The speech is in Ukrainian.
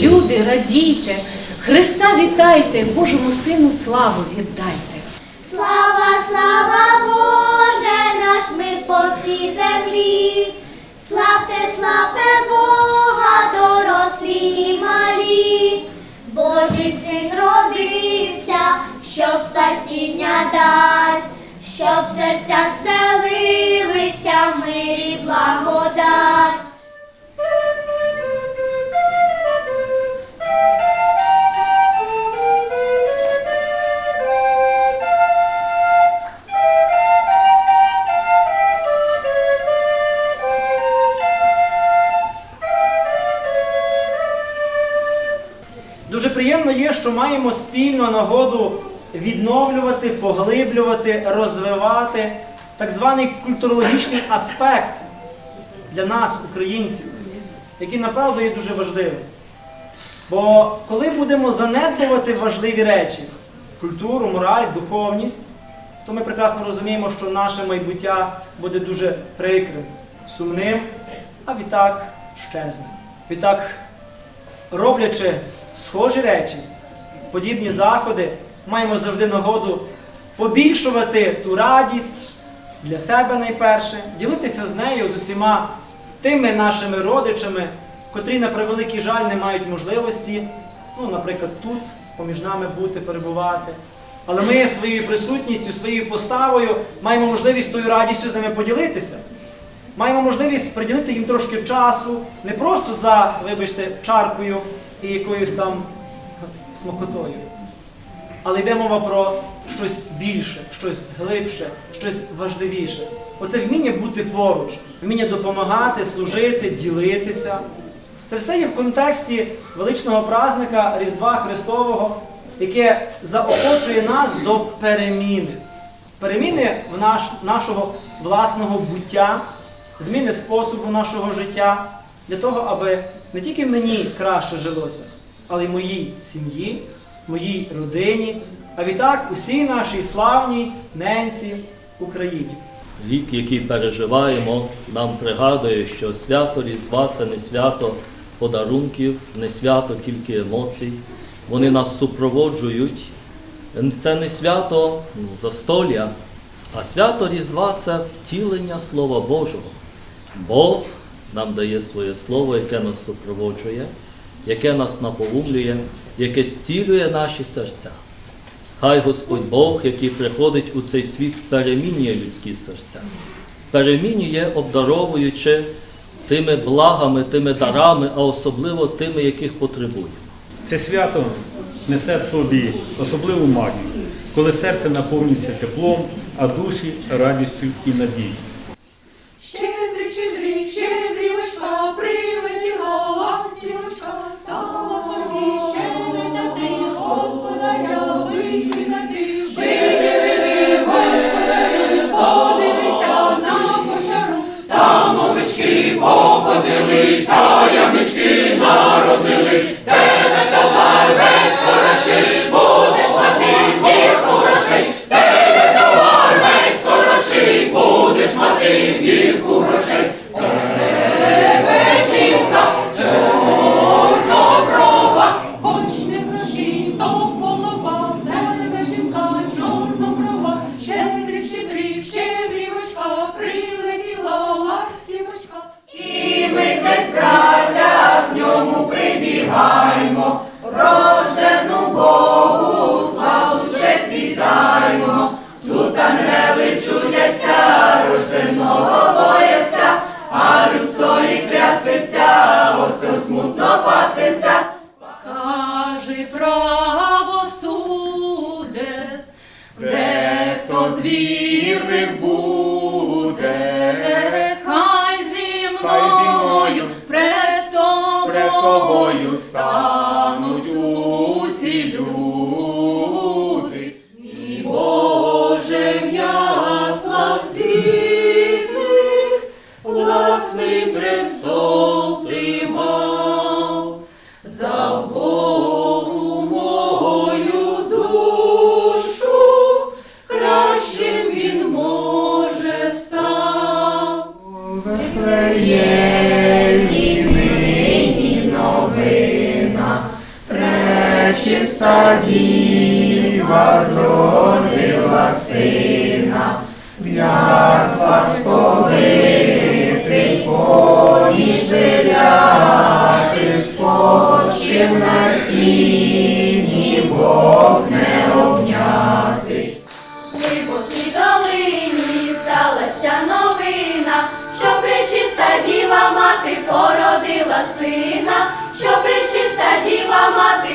Люди, радійте, Христа вітайте, Божому Сину славу віддайте. Слава, слава Боже, наш мир по всій землі. Славте, славте Бога, дорослі і малі. Божий син родився, щоб спасіння дать, щоб в серцях вселилися Дуже приємно є, що маємо спільну нагоду відновлювати, поглиблювати, розвивати так званий культурологічний аспект для нас, українців, який направду є дуже важливим. Бо коли будемо занедбувати важливі речі культуру, мораль, духовність, то ми прекрасно розуміємо, що наше майбуття буде дуже прикрим, сумним, а відтак щезне. Відтак роблячи схожі речі, подібні заходи, маємо завжди нагоду побільшувати ту радість для себе найперше, ділитися з нею з усіма тими нашими родичами, котрі, на превеликий жаль, не мають можливості, ну, наприклад, тут поміж нами бути, перебувати. Але ми своєю присутністю, своєю поставою маємо можливість тою радістю з ними поділитися. Маємо можливість приділити їм трошки часу, не просто за, вибачте, чаркою і якоюсь там смакотою. Але йде мова про щось більше, щось глибше, щось важливіше. Оце вміння бути поруч, вміння допомагати, служити, ділитися. Це все є в контексті величного празника Різдва Христового, яке заохочує нас до переміни. Переміни в наш, нашого власного буття, зміни способу нашого життя, для того, аби не тільки мені краще жилося, але й моїй сім'ї, моїй родині, а відтак усій нашій славній ненці Україні. Рік, який переживаємо, нам пригадує, що свято Різдва це не свято подарунків, не свято тільки емоцій. Вони нас супроводжують. Це не свято ну, застолля, а свято Різдва це втілення Слова Божого. Бог нам дає своє слово, яке нас супроводжує, яке нас наполумлює, яке зцілює наші серця. Хай Господь Бог, який приходить у цей світ, перемінює людські серця, перемінює, обдаровуючи тими благами, тими дарами, а особливо тими, яких потребуємо. Це свято несе в собі особливу магію, коли серце наповнюється теплом, а душі радістю і надією. Cristo. Прибігаємо, рождену Богу, славу честь віддаємо. Тут ангели чудяться, рожденого бояться, а людство і трясеться, осел смутно паситься. Скажи правосуде, де хто з тобою стануть пречиста діва зродила сина, в яслах сповитий поміж дверяти, спочив на сіні, Бог не обнятий. Глибокій долині сталася новина, що пречиста діва мати породила сина, що пречиста діва мати